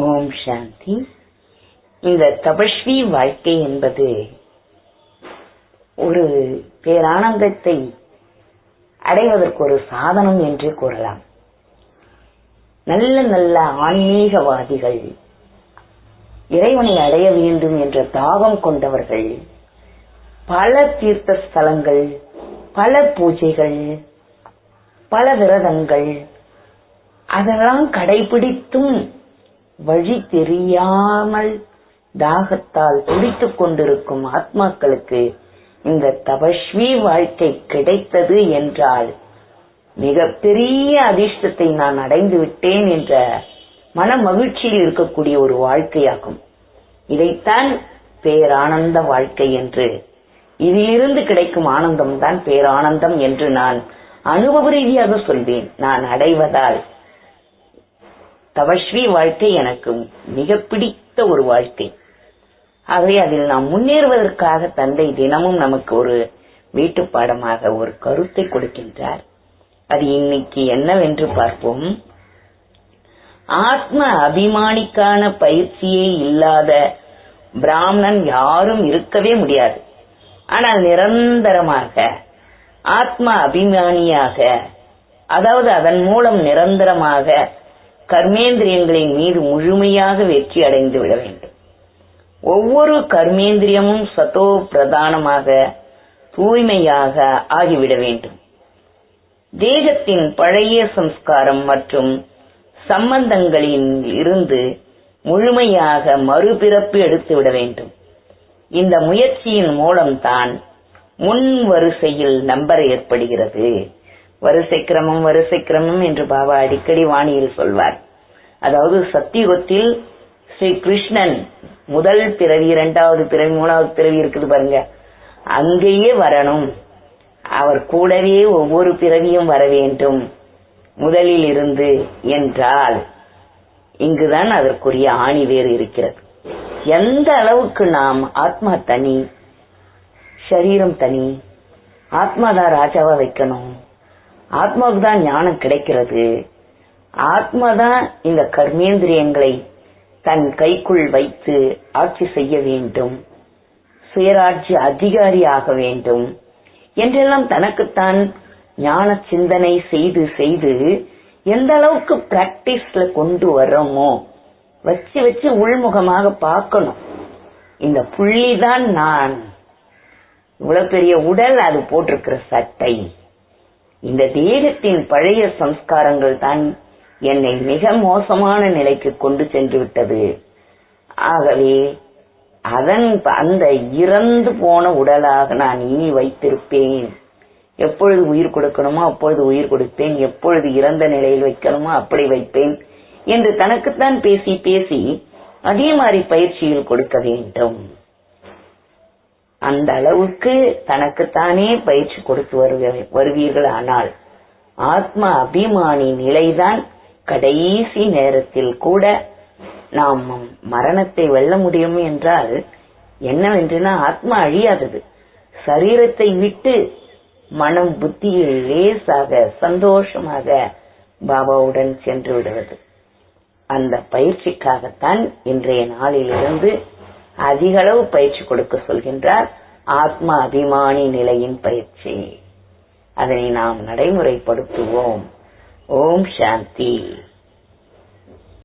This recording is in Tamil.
ஓம் சாந்தி. இந்த தபஸ்வி வாழ்க்கை என்பது ஒரு பேரானந்தத்தை அடைவதற்கு ஒரு சாதனம் என்று கூறலாம். நல்ல நல்ல ஆன்மீகவாதிகள் இறைவனை அடைய வேண்டும் என்ற தாகம் கொண்டவர்கள் பல தீர்த்த ஸ்தலங்கள் பல பூஜைகள் பல விரதங்கள் அதெல்லாம் கடைபிடித்தும் வழி தெரியாமல் தாகத்தால் துடித்துக் கொண்டிருக்கும் ஆத்மாக்களுக்கு இந்த தபஸ்வி வாழ்க்கை கிடைத்தது என்றால் மிகப்பெரிய அதிர்ஷ்டத்தை நான் அடைந்து விட்டேன் என்ற மன மகிழ்ச்சியில் இருக்கக்கூடிய ஒரு வாழ்க்கையாகும். இதைத்தான் பேரானந்த வாழ்க்கை என்று. இதிலிருந்து கிடைக்கும் ஆனந்தம் தான் பேரானந்தம் என்று நான் அனுபவ ரீதியாக சொல்வேன். நான் அடைவதால். தபஸ்வி வாழ்க்கை எனக்கு மிக பிடித்த ஒரு வாழ்க்கை. ஆகவே அதில் நாம் முன்னேறுவதற்காக தந்தை தினமும் நமக்கு ஒரு வீட்டு பாடமாக ஒரு கருத்தை கொடுக்கின்றார். அது இன்னைக்கு என்னவென்று பார்ப்போம். ஆத்ம அபிமானிக்கான பயிற்சியே இல்லாத பிராமணன் யாரும் இருக்கவே முடியாது. ஆனால் நிரந்தரமாக ஆத்ம அபிமானியாக அதாவது அதன் மூலம் நிரந்தரமாக கர்மேந்திரியங்களின் மீது முழுமையாக வெற்றி அடைந்து விட வேண்டும். ஒவ்வொரு கர்மேந்திரியமும் சதோ பிரதானமாக தூய்மையாக ஆகிவிட வேண்டும். தேகத்தின் பழைய சம்ஸ்காரம் மற்றும் சம்பந்தங்களில் இருந்து முழுமையாக மறுபிறப்பு எடுத்து விட வேண்டும். இந்த முயற்சியின் மூலம்தான் முன் வரிசையில் நம்பர் ஏற்படுகிறது. வரிசை கிரமம் வரிசை கிரமம் என்று பாபா அடிக்கடி வாணியில் சொல்வார். அதாவது சத்தியுகத்தில் ஸ்ரீ கிருஷ்ணன் முதல் பிறவி இரண்டாவது பிறவி மூணாவது பிறவி இருக்குது பாருங்க. அங்கேயே வரணும். அவர் கூடவே ஒவ்வொரு பிறவியும் வர வேண்டும். முதலில் இருந்து என்றால் இங்குதான் அதற்குரிய ஆணி வேறு இருக்கிறது. எந்த அளவுக்கு நாம் ஆத்மா தனி சரீரம் தனி ஆத்மாதான் ராஜாவா வைக்கணும்? ஆத்மாவுக்கு தான் ஞானம் கிடைக்கிறது. ஆத்மாதான் இந்த கர்மேந்திரியங்களை தன் கைக்குள் வைத்து ஆட்சி செய்ய வேண்டும். சுயராட்சி அதிகாரி ஆக வேண்டும். என்றெல்லாம் தனக்குத்தான் ஞான சிந்தனை செய்து செய்து எந்த அளவுக்கு பிராக்டிஸ்ல கொண்டு வர்றோமோ வச்சு வச்சு உள்முகமாக பார்க்கணும். இந்த புள்ளிதான் நான். இவ்வளவு பெரிய உடல் அது போட்டிருக்கிற சட்டை. இந்த தேகத்தின் பழைய சம்ஸ்காரங்கள் தான் என்னை மிக மோசமான நிலைக்கு கொண்டு சென்று விட்டது. ஆகவே அதன் அந்த இறந்து போன உடலாக நான் இனி வைத்திருப்பேன். எப்பொழுது உயிர் கொடுக்கணுமோ அப்பொழுது உயிர் கொடுப்பேன். எப்பொழுது இறந்த நிலையில் வைக்கணுமோ அப்படி வைப்பேன் என்று தனக்குத்தான் பேசி பேசி அதே மாதிரி பயிற்சியில் கொடுக்க வேண்டும். அந்த அளவுக்கு தனக்குத்தானே பயிற்சி கொடுத்து வருவீர்கள். ஆனால் ஆத்ம அபிமானி நிலைதான் கடைசி நேரத்தில் கூட நாம் மரணத்தை வெல்ல முடியும் என்றால் என்னவென்றுனா ஆத்மா அழியாதது. சரீரத்தை விட்டு மனம் புத்தியில் லேசாக சந்தோஷமாக பாபாவுடன் சென்று விடுவது. அந்த பயிற்சிக்காகத்தான் இன்றைய நாளிலிருந்து அதிக அளவு பயிற்சி கொடுக்க சொல்கின்றார் ஆத்ம அபிமானி நிலையின் பயிற்சி. அதனை நாம் நடைமுறைப்படுத்துவோம். ஓம் சாந்தி.